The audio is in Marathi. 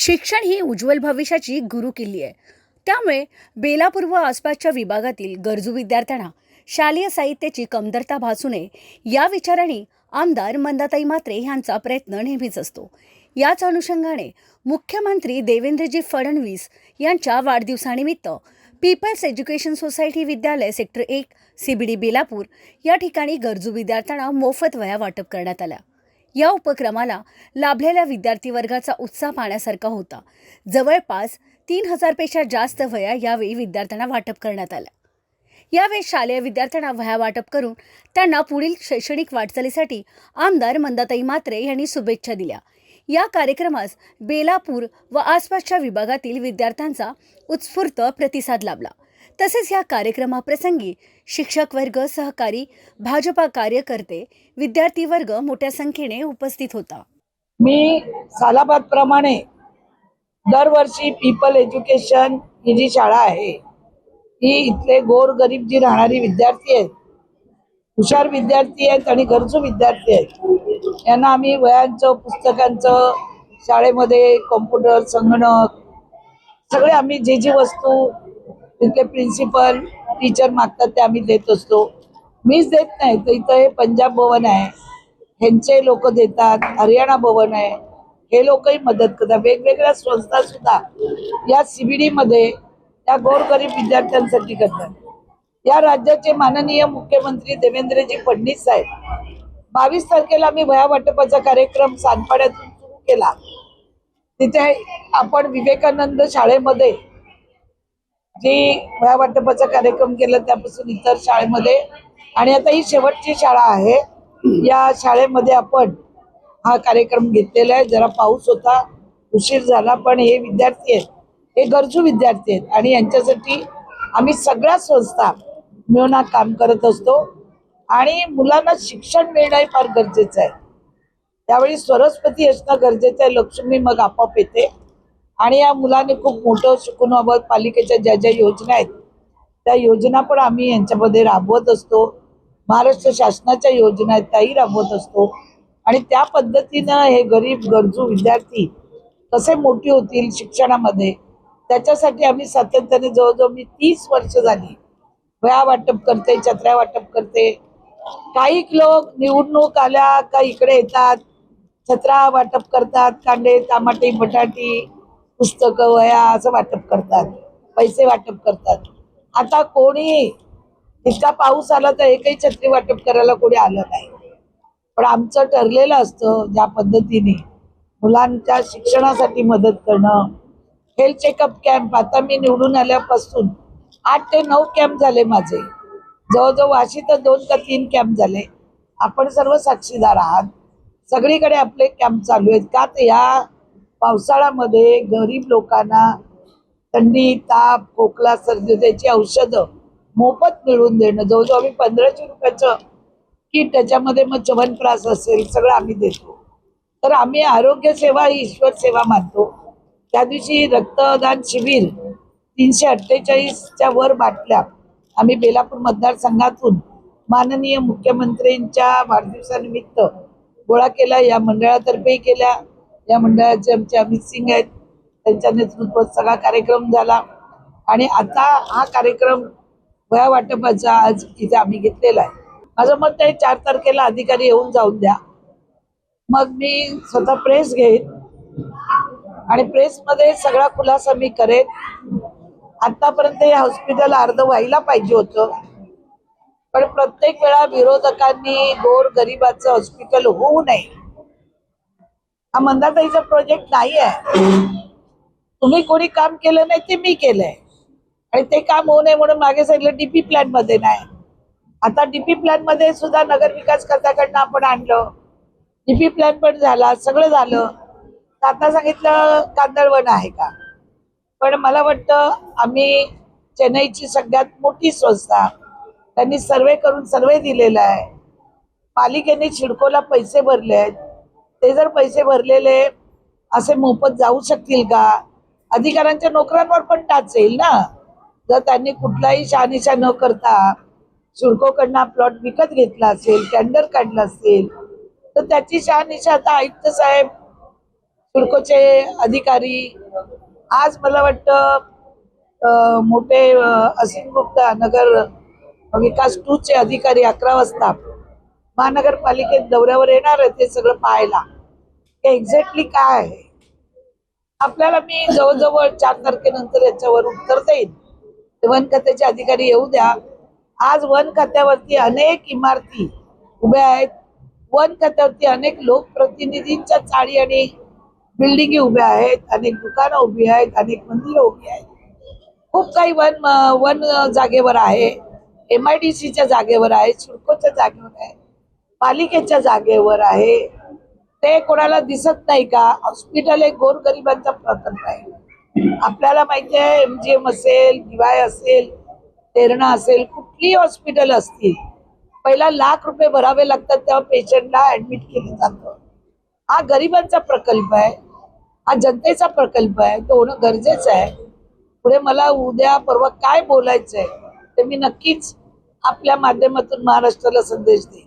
शिक्षण ही उज्ज्वल भविष्याची गुरुकिल्ली आहे. त्यामुळे बेलापूर व आसपासच्या विभागातील गरजू विद्यार्थ्यांना शालेय साहित्याची कमतरता भासू नये या विचाराने आमदार मंदाताई म्हात्रे यांचा प्रयत्न नेहमीच असतो. याच अनुषंगाने मुख्यमंत्री देवेंद्रजी फडणवीस यांच्या वाढदिवसानिमित्त पीपल्स एज्युकेशन सोसायटी विद्यालय सेक्टर एक सी बी डी बेलापूर या ठिकाणी गरजू विद्यार्थ्यांना मोफत वह्या वाटप करण्यात आल्या. या उपक्रमाला लाभलेल्या विद्यार्थी वर्गाचा उत्साह पाहण्यासारखा होता. जवळपास तीन हजारपेक्षा जास्त वया यावेळी विद्यार्थ्यांना वाटप करण्यात आल्या यावेळी शालेय विद्यार्थ्यांना वह्या वाटप करून त्यांना पुढील शैक्षणिक वाटचालीसाठी आमदार मंदाताई म्हात्रे यांनी शुभेच्छा दिल्या. या कार्यक्रमास बेलापूर व आसपासच्या विभागातील विद्यार्थ्यांचा उत्स्फूर्त प्रतिसाद लाभला. तसेच या कार्यक्रमाप्रसंगी शिक्षक वर्ग सहकारी भाजपा कार्यकर्ते विद्यार्थी वर्ग मोठ्या संख्येने उपस्थित होता. मी सालाबाद प्रमाणे दरवर्षी पीपल एज्युकेशन ही जी शाळा आहे ही इथले गोर गरीब जी राहणारी विद्यार्थी आहेत हुशार विद्यार्थी आहेत आणि गरजू विद्यार्थी आहेत. यांना आम्ही वयांचं पुस्तकांचं शाळेमध्ये कॉम्प्युटर संगणक सगळे आम्ही जे जी वस्तू तिथले प्रिन्सिपल टीचर मागतात ते आम्ही देत असतो. मीच देत नाही तर इथं हे पंजाब भवन आहे. ह्यांचे लोक देतात हरियाणा भवन आहे. हे लोकही मदत करतात. वेगवेगळ्या संस्था सुद्धा या सीबीडी मध्ये त्या गोरगरीब विद्यार्थ्यांसाठी करतात. या राज्याचे माननीय मुख्यमंत्री देवेंद्रजी फडणवीस साहेब बावीस तारखेला आम्ही वया वाटपाचा कार्यक्रम सानपाड्यातून सुरू केला. तिथे आपण विवेकानंद शाळेमध्ये जे वया वाटपाचा कार्यक्रम केला त्यापासून इतर शाळेमध्ये. आणि आता ही शेवटची शाळा आहे. या शाळेमध्ये आपण हा कार्यक्रम घेतलेला आहे. जरा पाऊस होता उशीर झाला पण हे विद्यार्थी आहेत. हे गरजू विद्यार्थी आहेत. आणि यांच्यासाठी आम्ही सगळ्या संस्था मिळून हा काम करत असतो. आणि मुलांना शिक्षण मिळणं हे फार गरजेचं आहे. त्यावेळी सरस्वती असणं गरजेचं आहे. लक्ष्मी मग आपोआप येते. आणि या मुलाने खूप मोठं शिकून बाबत पालिकेच्या ज्या ज्या योजना आहेत त्या योजना पण आम्ही यांच्यामध्ये राबवत असतो. महाराष्ट्र शासनाच्या योजना आहेत त्याही राबवत असतो. आणि त्या पद्धतीनं हे गरीब गरजू विद्यार्थी कसे मोठी होतील शिक्षणामध्ये त्याच्यासाठी आम्ही सातत्याने जवळजवळ मी तीस वर्ष झाली. वया वाटप करते छत्र्या वाटप करते. काही लोक निवडणूक आल्या का इकडे येतात छत्रा वाटप करतात कांदे टमाटे बटाटी पुस्तकं वया असं वाटप करतात पैसे वाटप करतात. आता कोणी इतका पाऊस आला तर एकही छत्री वाटप करायला कोणी आलं नाही. पण आमचं ठरलेलं असतं ज्या पद्धतीने मुलांच्या शिक्षणासाठी मदत करणं हेल्थ चेकअप कॅम्प आता मी निवडून आल्यापासून आठ ते नऊ कॅम्प झाले माझे. जवळजवळ वाशी तर दोन का तीन कॅम्प झाले. आपण सर्व साक्षीदार आहात. सगळीकडे आपले कॅम्प चालू आहेत. का तर या पावसाळ्यामध्ये गरीब लोकांना थंडी ताप खोकला सर्दी त्याची औषधं मोफत मिळवून देणं. जवळजवळ आम्ही पंधराशे रुपयाचं किट त्याच्यामध्ये मग चवनप्रास असेल सगळं आम्ही देतो. तर आम्ही आरोग्य सेवा ही ईश्वर सेवा मानतो. त्या दिवशी रक्तदान शिबिर तीनशे अठ्ठेचाळीसच्या वर बाटल्या आम्ही बेलापूर मतदारसंघातून माननीय मुख्यमंत्र्यांच्या वाढदिवसानिमित्त गोळा केला. या मंडळातर्फेही केल्या. या मंडळाचे आमचे अमित सिंग आहेत. त्यांच्या नेतृत्वात सगळा कार्यक्रम झाला. आणि आता हा कार्यक्रम वया वाटपाचा आज इथे आम्ही घेतलेला आहे. माझं मत आहे चार तारखेला अधिकारी येऊन जाऊन द्या. मग मी स्वतः प्रेस घेईन. आणि प्रेसमध्ये सगळा खुलासा मी करेन. आतापर्यंत हे हॉस्पिटल अर्ध व्हायला पाहिजे होतं. पण प्रत्येक वेळा विरोधकांनी गोर गरिबाचं हॉस्पिटल होऊ नये. हा मंदाताईचा प्रोजेक्ट नाही आहे. तुम्ही कोणी काम केलं नाही ते मी केलंय. आणि ते काम होऊ नये म्हणून मागे सांगितलं डीपी प्लॅनमध्ये नाही. आता डीपी प्लॅनमध्ये सुद्धा नगर विकास खात्याकडनं आपण आणलं. डीपी प्लॅन पण झाला सगळं झालं. तर आता सांगितलं कांदळवन आहे का? पण मला वाटतं आम्ही चेन्नईची सगळ्यात मोठी संस्था. त्यांनी सर्वे करून सर्वे दिलेला आहे. पालिकेने छिडकोला पैसे भरले आहेत. ते जर पैसे भरलेले असे मोफत जाऊ शकतील का? अधिकाऱ्यांच्या नोकऱ्यांवर पण टाच येईल ना? जर त्यांनी कुठलाही शहानिशा न करता शुल्कोकडनं प्लॉट विकत घेतला असेल टेंडर काढला असेल तर त्याची शहानिशा आता आयुक्त साहेब शुल्कोचे अधिकारी आज मला वाटतं मोठे असीम गुप्ता नगर विकास टू चे अधिकारी अकरा वाजता महानगरपालिकेत दौऱ्यावर येणार आहे ते सगळं पाहायला. एक्झॅक्टली काय? आहे आपल्याला मी जवळजवळ चार तारखेनंतर याच्यावर उत्तर देईन. वन खात्याचे अधिकारी येऊ द्या. आज वन खात्यावरती अनेक इमारती उभ्या आहेत. वन खात्यावरती अनेक लोकप्रतिनिधींच्या चाळी आणि बिल्डिंगी उभ्या आहेत. अनेक दुकानं उभी आहेत. अनेक मंदिरं उभी आहेत. खूप काही वन वन जागेवर आहे. एम आय डी सीच्या जागेवर आहे. सिडकोच्या जागेवर आहे. पालिकेच्या जागेवर आहे. ते कोणाला दिसत नाही का? हॉस्पिटल एक गोरगरिबांचा प्रकल्प आहे. आपल्याला माहिती आहे एम जी एम असेल दिवाय असेल तेरणा असेल कुठलीही हॉस्पिटल असतील पहिला लाख रुपये भरावे लागतात तेव्हा पेशंटला ऍडमिट केलं जातं. हा गरिबांचा प्रकल्प आहे हा जनतेचा प्रकल्प आहे तो होणं गरजेचं आहे. पुढे मला उद्या परवा काय बोलायचं आहे ते मी नक्कीच आपल्या माध्यमातून महाराष्ट्राला संदेश देईन.